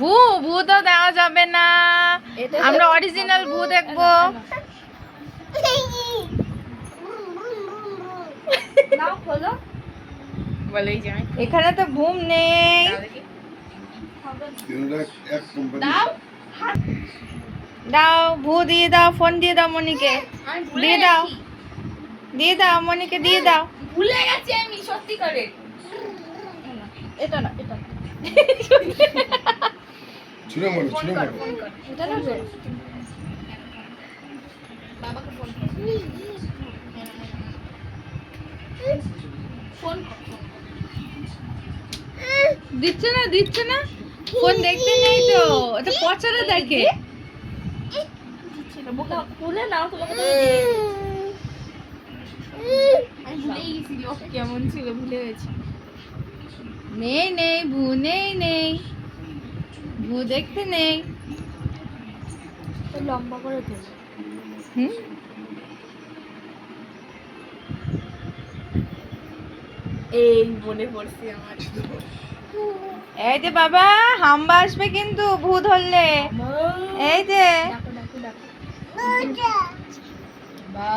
ভূ ভূ তো দেওয়া যাবে না। আমরা অরিজিনাল ভূ দেখব। নাও খোলো। বলেই যাই এখানে তো ভূম নেই। তিনটা এক কোম্পানি দাও। দাও ভূ দিয়ে দাও ফোন দিয়ে দাও মনিকে। দিয়ে দাও। দিয়ে দাও মনিকে দিয়ে দাও। ভুলে গেছি আমি সত্যি করে। এটা না এটা না। ছুঁড়ে মারো ছুঁড়ে মারো এটা না তো বাবাকে ফোন ফোন দিচ্ছে না দিচ্ছে না। ফোন দেখতে নেই তো। এটা পচারে দেখে। দিচ্ছি? না বোকা। খুলে নাও তোমাকে আমি ভুলেই গেছি কেমন ছিল ভুলে গেছি। নেই নেই ভূ নেই নেই। ভূ দেখতে নেই। লম্বা করে হুম? এই মনে পড়ছে আমার। এই যে বাবা হাম্বা আসবে কিন্তু ভূ ধরলে। এই যে। বা